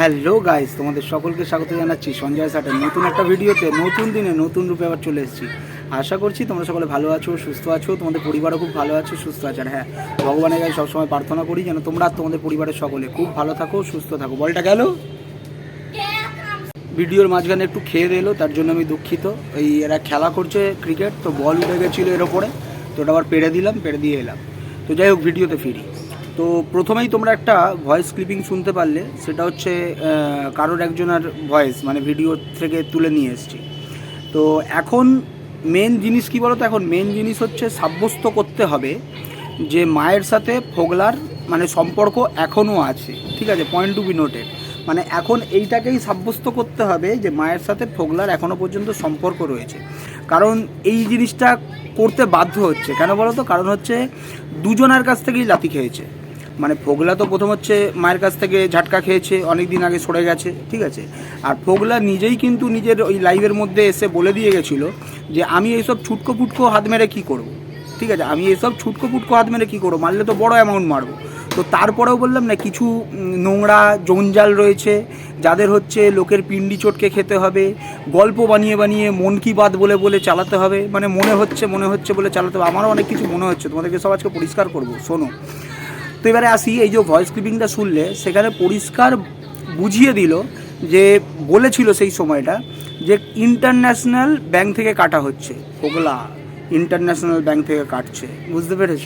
Hello guys, তোমাদের সকলকে স্বাগত জানাচ্ছি সঞ্জয় সাটের নতুন একটা ভিডিওতে, নতুন দিনে নতুন রূপে আবার চলে এসেছি। আশা করছি তোমরা সকলে ভালো আছো, সুস্থ আছো, তোমাদের পরিবারও খুব ভালো আছো, সুস্থ আছে। আর হ্যাঁ ভগবানের কাছে সবসময় প্রার্থনা করি যেন তোমরা তোমাদের পরিবারের সকলে খুব ভালো থাকো, সুস্থ থাকো। বলটা গেল? ভিডিওর মাঝখানে একটু খেয়ে দিলো তার জন্য আমি দুঃখিত। এই এরা খেলা করছে ক্রিকেট, তো বল উঠে গেছিল এর ওপরে, তো ওটা আবার পেড়ে দিলাম পেড়ে দিয়ে এলাম। তো যাই হোক, ভিডিওতে ফিরি। তো প্রথমেই তোমরা একটা ভয়েস ক্লিপিং শুনতে পারলে, সেটা হচ্ছে কারোর একজনের ভয়েস মানে ভিডিও থেকে তুলে নিয়ে এসেছি। তো এখন মেন জিনিস কি বলো তো এখন মেন জিনিস হচ্ছে সাব্যস্ত করতে হবে যে মায়ের সাথে ফোগলার মানে সম্পর্ক এখনও আছে, ঠিক আছে? পয়েন্ট টু বি নোটেড মানে এখন এইটাকেই সাব্যস্ত করতে হবে যে মায়ের সাথে ফোগলার এখনও পর্যন্ত সম্পর্ক রয়েছে। কারণ এই জিনিসটা করতে বাধ্য হচ্ছে। কেন বলো তো কারণ হচ্ছে দুজনের কাছ থেকেই লাথি খেয়েছে। মানে ফোগলা তো প্রথম হচ্ছে মায়ের কাছ থেকে ঝাটকা খেয়েছে অনেক দিন আগে সরে গেছে, ঠিক আছে? আর ফোগলা নিজেই কিন্তু নিজের ওই লাইভের মধ্যে এসে বলে দিয়ে গেছিল যে, আমি এইসব ছুটকো ফুটকো হাত মেরে কী করব? ঠিক আছে? আমি এসব ছুটকো ফুটকো হাত মেরে কী করব? মারলে তো বড় অ্যামাউন্ট মারবো। তো তারপরেও বললাম, না, কিছু নোংরা, জঞ্জাল রয়েছে, যাদের হচ্ছে লোকের পিন্ডি চটকে খেতে হবে, গল্প বানিয়ে বানিয়ে মন কি বাত বলে বলে চালাতে হবে। মানে মনে হচ্ছে মনে হচ্ছে বলে চালাতে হবে। আমারও অনেক কিছু মনে হচ্ছে, তোমাদেরকে সব আজকে পরিষ্কার করব, শোনো। তো এবারে আসি, এই যে ভয়েস ক্লিপিংটা শুনলে, সেখানে পরিষ্কার বুঝিয়ে দিল যে বলেছিল সেই সময়টা যে ইন্টারন্যাশনাল ব্যাংক থেকে কাটা হচ্ছে। ওগুলা ইন্টারন্যাশনাল ব্যাংক থেকে কাটছে, বুঝতে পেরেছ?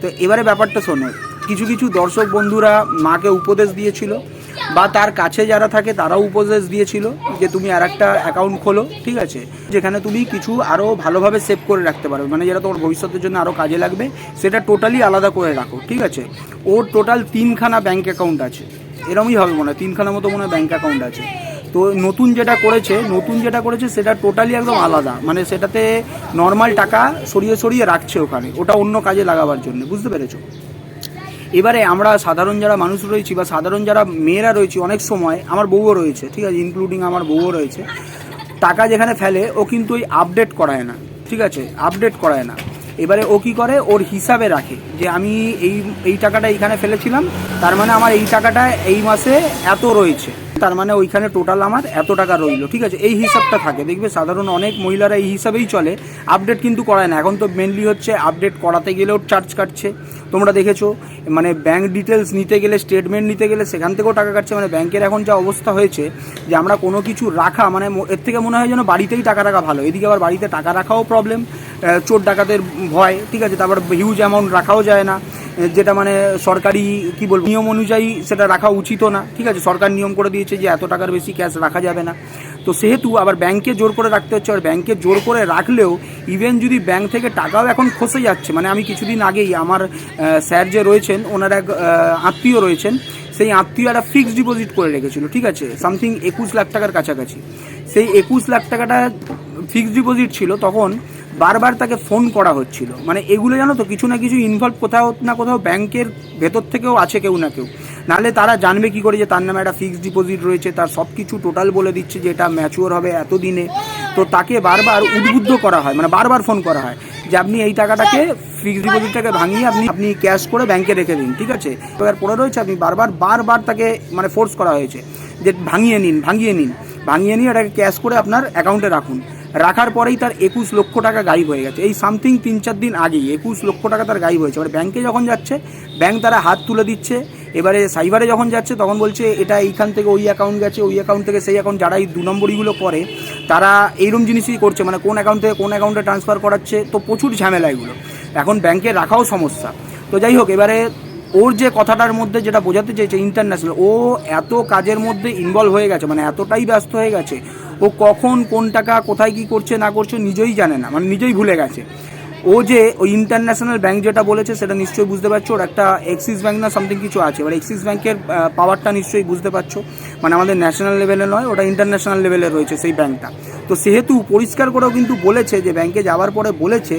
তো এবারে ব্যাপারটা শোনো, কিছু কিছু দর্শক বন্ধুরা মাকে উপদেশ দিয়েছিল বা তার কাছে যারা থাকে তারাও উপদেশ দিয়েছিল যে তুমি আর একটা অ্যাকাউন্ট খোলো, ঠিক আছে? যেখানে তুমি কিছু আরও ভালোভাবে সেভ করে রাখতে পারবে। মানে যেটা তোমার ভবিষ্যতের জন্য আরও কাজে লাগবে, সেটা টোটালি আলাদা করে রাখো, ঠিক আছে? ওর টোটাল তিনখানা ব্যাঙ্ক অ্যাকাউন্ট আছে। এরমই হবে মনে হয়, তিনখানা মতো মনে হয় ব্যাংক অ্যাকাউন্ট আছে। তো নতুন যেটা করেছে, নতুন যেটা করেছে, সেটা টোটালি একদম আলাদা। মানে সেটাতে নর্মাল টাকা সরিয়ে সরিয়ে রাখছে ওখানে, ওটা অন্য কাজে লাগাবার জন্য, বুঝতে পেরেছ? এবারে আমরা সাধারণ যারা মানুষ রয়েছি বা সাধারণ যারা মেয়েরা রয়েছি অনেক সময় আমার বউও রয়েছে, ঠিক আছে ইনক্লুডিং আমার বউও রয়েছে, টাকা যেখানে ফেলে ও কিন্তু ওই আপডেট করায় না, ঠিক আছে আপডেট করায় না। এবারে ও কি করে? ওর হিসাবে রাখে যে আমি এই এই টাকাটা এইখানে ফেলেছিলাম, তার মানে আমার এই টাকাটা এই মাসে এত রয়েছে। তার মানে ওইখানে টোটাল আমার এত টাকা রইল, ঠিক আছে? এই হিসাবটা থাকে, দেখবে সাধারণ অনেক মহিলারা এই হিসাবেই চলে আপডেট কিন্তু করায় না। এখন তো মেনলি হচ্ছে আপডেট করাতে গেলেও চার্জ কাটছে। তোমরা দেখেছ মানে ব্যাংক ডিটেলস নিতে গেলে স্টেটমেন্ট নিতে গেলে সেখান থেকেও টাকা কাটছে। মানে ব্যাংকের এখন যা অবস্থা হয়েছে যে আমরা কোনো কিছু রাখা মানে এর থেকে মনে হয় যেন বাড়িতেই টাকা রাখা ভালো। এদিকে আবার বাড়িতে টাকা রাখাও প্রবলেম চোর ডাকাতের ভয়, ঠিক আছে? তারপর হিউজ অ্যামাউন্ট রাখাও যায় না। যেটা মানে সরকারি, কি বলব, নিয়ম অনুযায়ী সেটা রাখা উচিতও না। ঠিক আছে, সরকার নিয়ম করে দিয়েছে যে এত টাকার বেশি ক্যাশ রাখা যাবে না। তো সেহেতু আবার ব্যাংকে জোর করে রাখতে হচ্ছে। আর ব্যাংকে জোর করে রাখলেও ইভেন যদি ব্যাংক থেকে টাকাও এখন খসে যাচ্ছে মানে আমি কিছুদিন আগেই আমার স্যার যে রয়েছেন, ওনার এক আত্মীয় রয়েছেন, সেই আত্মীয় একটা ফিক্সড ডিপোজিট করে রেখেছিল। ঠিক আছে সামথিং একুশ লাখ টাকার কাছাকাছি। সেই একুশ লাখ টাকাটা ফিক্সড ডিপোজিট ছিল, তখন বারবার তাকে ফোন করা হচ্ছিল। মানে এগুলো জানো তো, কিছু না কিছু ইনভলভ কোথাও না কোথাও ব্যাংকের ভেতর থেকেও আছে কেউ না কেউ। নাহলে তারা জানবে কি করে যে তার নামে একটা ফিক্সড ডিপোজিট রয়েছে, তার সব কিছু টোটাল বলে দিচ্ছে যে এটা ম্যাচিওর হবে এত দিনে তো তাকে বারবার উদ্বুদ্ধ করা হয় মানে বারবার ফোন করা হয় যে আপনি এই টাকাটাকে ফিক্সড ডিপোজিটটাকে ভাঙিয়ে আপনি আপনি ক্যাশ করে ব্যাংকে রেখে দিন, ঠিক আছে? এবার পড়ে রয়েছে আপনি বারবার বারবার তাকে মানে ফোর্স করা হয়েছে যে ভাঙিয়ে নিন ভাঙিয়ে নিন। ভাঙিয়ে নিয়ে এটাকে ক্যাশ করে আপনার অ্যাকাউন্টে রাখুন। রাখার পরেই তার একুশ লক্ষ টাকা গায়েব হয়ে গেছে। এই সামথিং তিন চার দিন আগেই একুশ লক্ষ টাকা তার গায়েব হয়েছে। এবার ব্যাংকে যখন যাচ্ছে ব্যাংক তারা হাত তুলে দিচ্ছে। এবারে সাইবারে যখন যাচ্ছে, তখন বলছে, এটা এইখান থেকে ওই অ্যাকাউন্ট গেছে, ওই অ্যাকাউন্ট থেকে সেই অ্যাকাউন্ট যারা এই দু নম্বরইগুলো করে, তারা এইরকম জিনিসই করছে। মানে কোন অ্যাকাউন্ট থেকে কোন অ্যাকাউন্টে ট্রান্সফার করাচ্ছে, তো প্রচুর ঝামেলা এগুলো। এখন ব্যাংকে রাখাও সমস্যা। তো যাই হোক, এবারে ওর যে কথাটার মধ্যে যেটা বোঝাতে চেয়েছে ইন্টারন্যাশনাল ও এত কাজের মধ্যে ইনভলভ হয়ে গেছে মানে এতটাই ব্যস্ত হয়ে গেছে, ও কখন কোন টাকা কোথায় কি করছে না করছে নিজেই জানে না মানে নিজেই ভুলে গেছে। ও যে ওই ইন্টারন্যাশনাল ব্যাংক যেটা বলেছে সেটা নিশ্চয়ই বুঝতে পারছ, ওর একটা এক্সিস ব্যাংক না সামথিং কিছু আছে, এবার এক্সিস ব্যাংকের পাওয়ারটা নিশ্চয়ই বুঝতে পারছ মানে আমাদের ন্যাশনাল লেভেলে নয়, ওটা ইন্টারন্যাশনাল লেভেলে রয়েছে সেই ব্যাংকটা তো সেহেতু পরিষ্কার করেও কিন্তু বলেছে যে ব্যাংকে যাওয়ার পরে বলেছে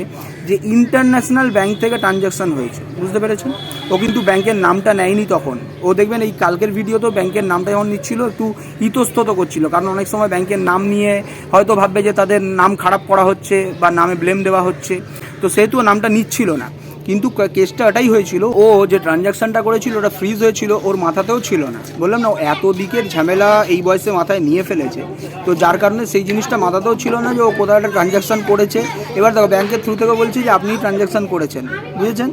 যে ইন্টারন্যাশনাল ব্যাংক থেকে ট্রানজ্যাকশন হয়েছে। বুঝতে পেরেছেন? ও কিন্তু ব্যাংকের নামটা নেয়নি তখন। ও দেখবেন এই কালকের ভিডিওতেও ব্যাংকের নামটা যখন নিচ্ছিল, একটু ইতস্তত করছিল। কারণ অনেক সময় ব্যাংকের নাম নিয়ে হয়তো ভাববে যে তাদের নাম খারাপ করা হচ্ছে বা নামে ব্লেম দেওয়া হচ্ছে। তো সেহেতু নামটা নিচ্ছিল না। কিন্তু কেসটা এটাই হয়েছিল, ও যে ট্রানজাকশনটা করেছিল ওটা ফ্রিজ হয়েছিল, ওর মাথাতেও ছিল না। বললাম, না, ও এত দিকের ঝামেলা এই বয়সে মাথায় নিয়ে ফেলেছে। তো যার কারণে সেই জিনিসটা মাথাতেও ছিল না যে ও কোথাও একটা ট্রানজাকশন করেছে। এবার দেখো, ব্যাংকের থ্রু থেকে বলছি যে আপনি ট্রানজাকশন করেছেন, বুঝেছেন?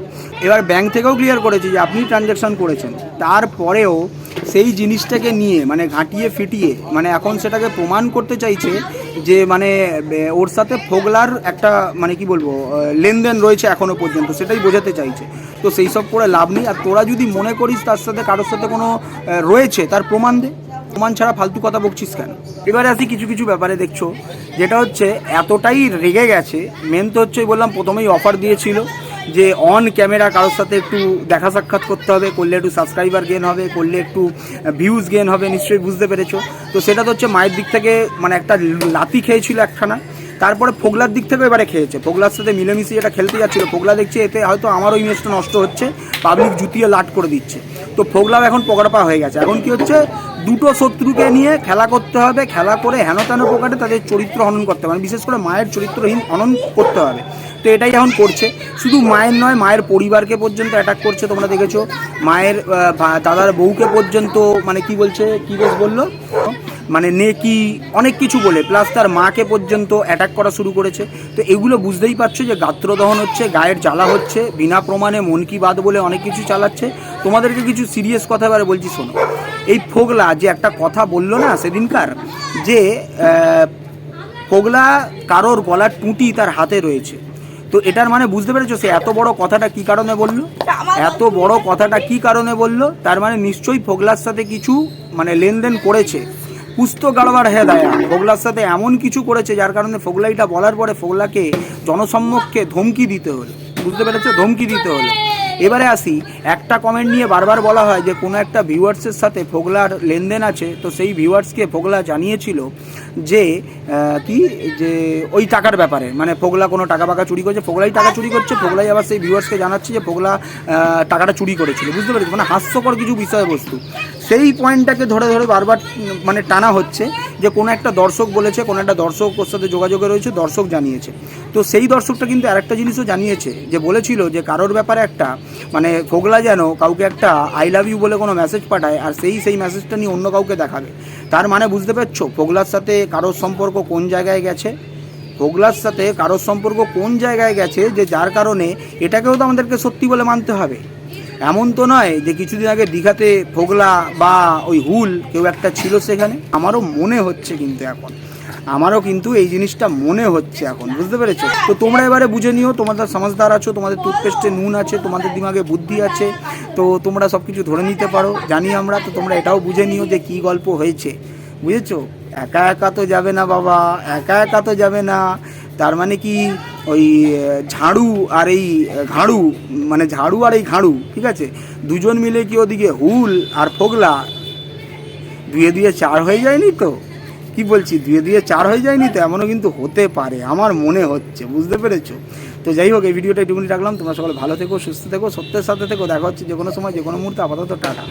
এবার ব্যাংক থেকেও ক্লিয়ার করেছে যে আপনি ট্রানজাকশন করেছেন। তারপরেও সেই জিনিসটাকে নিয়ে মানে ঘাঁটিয়ে ফিটিয়ে মানে এখন সেটাকে প্রমাণ করতে চাইছে যে মানে ওর সাথে ফোগলার একটা মানে কি বলব লেনদেন রয়েছে এখনও পর্যন্ত, সেটাই বোঝাতে চাইছে। তো সেই সব করে লাভ নেই। আর তোরা যদি মনে করিস তার সাথে কারোর সাথে কোনো রয়েছে, তার প্রমাণ দে। প্রমাণ ছাড়া ফালতু কথা বকছিস কেন? এবারে আসি কিছু কিছু ব্যাপারে দেখছ। যেটা হচ্ছে, এতটাই রেগে গেছে। মেন তো হচ্ছে বললাম, প্রথমেই অফার দিয়েছিল। যে অন ক্যামেরা কারোর সাথে একটু দেখা সাক্ষাৎ করতে হবে, করলে একটু সাবস্ক্রাইবার গেন হবে, করলে একটু ভিউজ গেন হবে, নিশ্চয়ই বুঝতে পেরেছ। তো সেটা তো হচ্ছে মায়ের দিক থেকে মানে একটা লাতি খেয়েছিল একখানা। তারপরে ফোগলার দিক থেকে এবারে খেয়েছে। ফোগলার সাথে মিলেমিশে যেটা খেলতে যাচ্ছিল, ফোগলা দেখছে এতে হয়তো আমারও ইমেজটা নষ্ট হচ্ছে পাবলিক জুতিয়ে লাট করে দিচ্ছে। তো ফোগলাও এখন পকড়পা হয়ে গেছে। এখন কি হচ্ছে? দুটো শত্রুকে নিয়ে খেলা করতে হবে, খেলা করে হেন তেন প্রকারে তাদের চরিত্র হনন করতে হবে। মানে বিশেষ করে মায়ের চরিত্রহীন হনন করতে হবে। তো এটাই এখন করছে। শুধু মায়ের নয়, মায়ের পরিবারকে পর্যন্ত অ্যাটাক করছে, তোমরা দেখেছ। মায়ের দাদার বউকে পর্যন্ত মানে কি বলছে, কি বেশ বলল? মানে নেকি, অনেক কিছু বলে। প্লাস তার মাকে পর্যন্ত অ্যাটাক করা শুরু করেছে। তো এগুলো বুঝতেই পারছ যে গাত্রদহন হচ্ছে, গায়ের জ্বালা হচ্ছে, বিনা প্রমাণে মন কি বাদ বলে অনেক কিছু চালাচ্ছে। তোমাদেরকে কিছু সিরিয়াস কথা এবারে বলছি, শোনো। এই ফোগলা যে একটা কথা বলল না সেদিনকার, যে ফোগলা কারোর গলার টুটি তার হাতে রয়েছে। তো এটার মানে বুঝতে পেরেছ সে এত বড় কথাটা কি কারণে বলল? এত বড় কথাটা কি কারণে বলল? তার মানে নিশ্চয়ই ফোগলার সাথে কিছু মানে লেনদেন করেছে। পুস্ত গাড়বার হে দায়া, ফোগলার সাথে এমন কিছু করেছে যার কারণে ফোগলাইটা বলার পরে ফোগলাকে জনসম্মুখে ধমকি দিতে হলো। বুঝতে পেরেছ? ধমকি দিতে হলো। এবারে আসি। একটা কমেন্ট নিয়ে বারবার বলা হয় যে, কোনো একটা ভিউয়ার্সের সাথে ফোগলার লেনদেন আছে, তো সেই ভিউয়ার্সকে ফোগলা জানিয়েছিল যে কি? যে, ওই টাকার ব্যাপারে। মানে ফোগলা কোনো টাকা বাকা চুরি করছে, ফোগলাই টাকা চুরি করছে, ফোগলাই আবার সেই ভিউয়ার্সকে জানাচ্ছে যে, ফোগলা টাকাটা চুরি করেছিল। বুঝতে পেরেছি? মানে হাস্যকর কিছু বিষয়বস্তু। সেই পয়েন্টটাকে ধরে ধরে বারবার মানে টানা হচ্ছে যে কোনো একটা দর্শক বলেছে, কোনো একটা দর্শক ওর সাথে যোগাযোগে রয়েছে, দর্শক জানিয়েছে। তো সেই দর্শকটা কিন্তু আরেকটা জিনিসও জানিয়েছে, যে বলেছিল যে কারোর ব্যাপারে একটা মানে ফোগলা যেন কাউকে একটা আই লাভ ইউ বলে কোনো মেসেজ পাঠায় আর সেই সেই মেসেজটা নিয়ে অন্য কাউকে দেখাবে। তার মানে বুঝতে পারছ ফোগলার সাথে কারোর সম্পর্ক কোন জায়গায় গেছে? ফোগলার সাথে কারোর সম্পর্ক কোন জায়গায় গেছে? যে যার কারণে এটাকেও তো আমাদেরকে সত্যি বলে মানতে হবে। এমন তো নয় যে কিছুদিন আগে দীঘাতে ফোগলা বা ওই হুল কেউ একটা ছিল সেখানে। আমারও মনে হচ্ছে কিন্তু এখন। আমারও কিন্তু এই জিনিসটা মনে হচ্ছে এখন, বুঝতে পেরেছ? তো তোমরা এবারে বুঝে নিও, তোমাদের সমাজদার আছো, তোমাদের টুথপেস্টে নুন আছে, তোমাদের দিমাগে বুদ্ধি আছে, তো তোমরা সব কিছু ধরে নিতে পারো, জানি আমরা, তো তোমরা এটাও বুঝে নিও যে কী গল্প হয়েছে, বুঝেছ? একা একা তো যাবে না বাবা, একা একা তো যাবে না। তার মানে কি ওই ঝাড়ু আর এই ঘাড়ু মানে ঝাড়ু আর এই ঘাড়ু, ঠিক আছে? দুজন মিলে কি ওদিকে হুল আর ফোগলা? দুয়ে দুয়ে চার হয়ে যায়নি তো? কি বলছি, দুয়ে দুয়ে চার হয়ে যায়নি তো? এমনও কিন্তু হতে পারে, আমার মনে হচ্ছে, বুঝতে পেরেছ? তো যাই হোক, এই ভিডিওটা একটুকুনি রাখলাম, তোমরা সকলে ভালো থেকো, সুস্থ থেকো, সত্যের সাথে থেকো, দেখা হচ্ছে যে কোনো সময় যে কোনো মুহূর্তে, আপাতত টাটা।